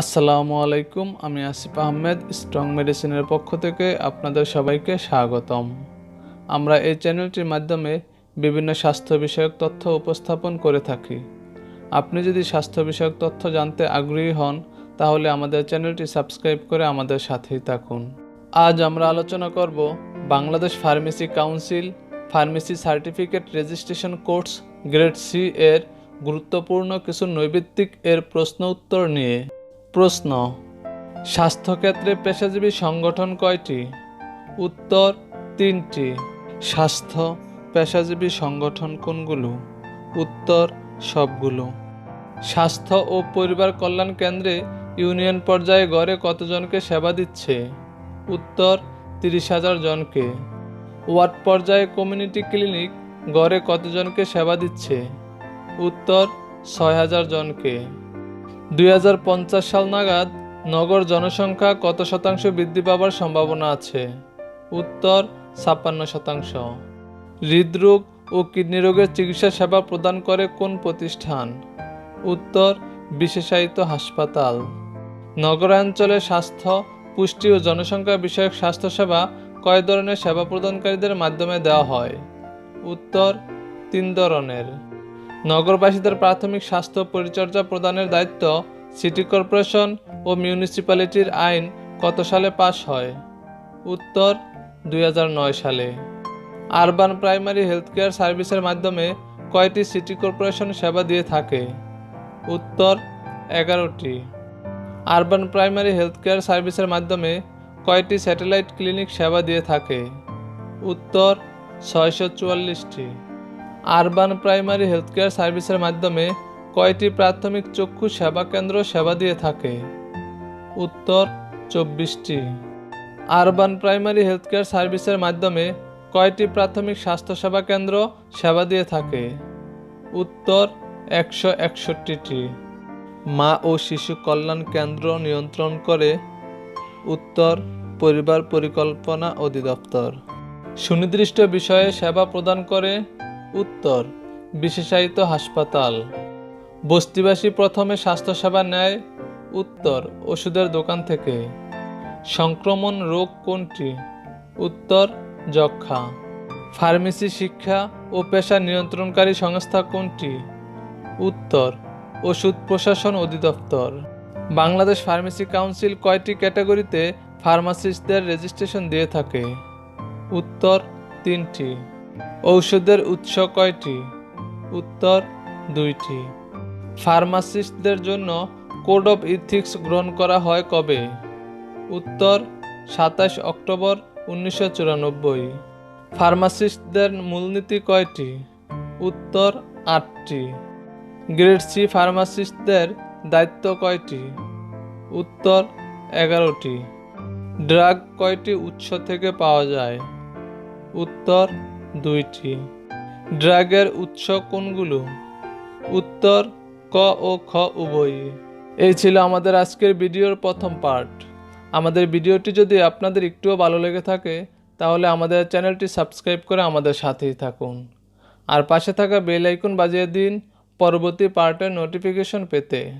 আসসালামু আলাইকুম, আমি আসিফ আহমেদ, স্ট্রং মেডিসিনের পক্ষ থেকে আপনাদের সবাইকে স্বাগতম। আমরা এই চ্যানেলটির মাধ্যমে বিভিন্ন স্বাস্থ্য বিষয়ক তথ্য উপস্থাপন করে থাকি। আপনি যদি স্বাস্থ্য বিষয়ক তথ্য জানতে আগ্রহী হন, তাহলে আমাদের চ্যানেলটি সাবস্ক্রাইব করে আমাদের সাথেই থাকুন। আজ আমরা আলোচনা করব Bangladesh pharmacy council pharmacy certificate registration course grade C এর গুরুত্বপূর্ণ কিছু নৈবিত্তিক এর প্রশ্ন উত্তর নিয়ে। প্রশ্ন, স্বাস্থ্যক্ষেত্রে পেশাজীবী সংগঠন কয়টি? উত্তর, তিনটি। স্বাস্থ্য, পেশাজীবী সংগঠন কোনগুলো? উত্তর, সবগুলো। স্বাস্থ্য ও পরিবার কল্যাণ কেন্দ্রে ইউনিয়ন পর্যায়ে গড়ে কতজনকে সেবা দিচ্ছে? উত্তর, তিরিশ হাজার জনকে। ওয়ার্ড পর্যায়ে কমিউনিটি ক্লিনিক গড়ে কতজনকে সেবা দিচ্ছে? উত্তর, ছয় হাজার জনকে। দুই হাজার পঞ্চাশ সাল নাগাদ নগর জনসংখ্যা কত শতাংশ বৃদ্ধি পাবার সম্ভাবনা আছে? উত্তর, ছাপ্পান্ন শতাংশ। হৃদরোগ ও কিডনি রোগের চিকিৎসা সেবা প্রদান করে কোন প্রতিষ্ঠান? উত্তর, বিশেষায়িত হাসপাতাল। নগরাঞ্চলে স্বাস্থ্য, পুষ্টি ও জনসংখ্যা বিষয়ক স্বাস্থ্যসেবা কয় ধরনের সেবা প্রদানকারীদের মাধ্যমে দেওয়া হয়? উত্তর, তিন ধরনের। নগরবাসীদের প্রাথমিক স্বাস্থ্য পরিচর্যা প্রদানের দায়িত্ব সিটি কর্পোরেশন ও মিউনিসিপ্যালিটির আইন কত সালে পাশ হয়? উত্তর, দুই হাজার নয় সালে। আরবান প্রাইমারি হেলথ কেয়ার সার্ভিসের মাধ্যমে কয়টি সিটি কর্পোরেশন সেবা দিয়ে থাকে? উত্তর, এগারোটি। আরবান প্রাইমারি হেলথ কেয়ার সার্ভিসের মাধ্যমে কয়টি স্যাটেলাইট ক্লিনিক সেবা দিয়ে থাকে? উত্তর, ছয়শো চুয়াল্লিশটি। আরবান প্রাইমারি হেলথ কেয়ার সার্ভিসের মাধ্যমে কয়টি প্রাথমিক চক্ষু সেবা কেন্দ্র সেবা দিয়ে থাকে? উত্তর, চব্বিশটি। আরবান প্রাইমারি হেলথ কেয়ার সার্ভিসের মাধ্যমে কয়টি প্রাথমিক স্বাস্থ্যসেবা কেন্দ্র সেবা দিয়ে থাকে? উত্তর, একশো একষট্টিটি। মা ও শিশু কল্যাণ কেন্দ্র নিয়ন্ত্রণ করে। উত্তর, পরিবার পরিকল্পনা অধিদপ্তর। সুনির্দিষ্ট বিষয়ে সেবা প্রদান করে। উত্তর, বিশেষায়িত হাসপাতাল। বস্তিবাসী প্রথমে স্বাস্থ্যসেবা নেয়, উত্তর, ওষুধের দোকান থেকে। সংক্রমণ রোগ কোনটি? উত্তর যক্ষা ফার্মেসি শিক্ষা ও পেশা নিয়ন্ত্রণকারী সংস্থা কোনটি? উত্তর, ওষুধ প্রশাসন অধিদপ্তর। বাংলাদেশ ফার্মেসি কাউন্সিল কয়টি ক্যাটাগরিতে ফার্মাসিস্টদের রেজিস্ট্রেশন দিয়ে থাকে? উত্তর, তিনটি। ঔষধের উৎস কয়টি? উত্তর, দুইটি। ফার্মাসিস্টদের জন্য কোড অফ ইথিক্স গ্রহণ করা হয় কবে? উত্তর, সাতাশ অক্টোবর উনিশশো চুরানব্বই। ফার্মাসিস্টদের মূলনীতি কয়টি? উত্তর, আটটি। গ্রেড সি ফার্মাসিস্টদের দায়িত্ব কয়টি? উত্তর, এগারোটি। ড্রাগ কয়টি উৎস থেকে পাওয়া যায়? উত্তর দুইটি। ড্রাগের উৎস কোনগুলো? উত্তর, ক ও খ উভয়ই। এই ছিল আমাদের আজকের ভিডিওর প্রথম পার্ট। আমাদের ভিডিওটি যদি আপনাদের একটুও ভালো লেগে থাকে, তাহলে আমাদের চ্যানেলটি সাবস্ক্রাইব করে আমাদের সাথেই থাকুন। আর পাশে থাকা বেল আইকন বাজিয়ে দিন পরবর্তী পার্টের নোটিফিকেশন পেতে।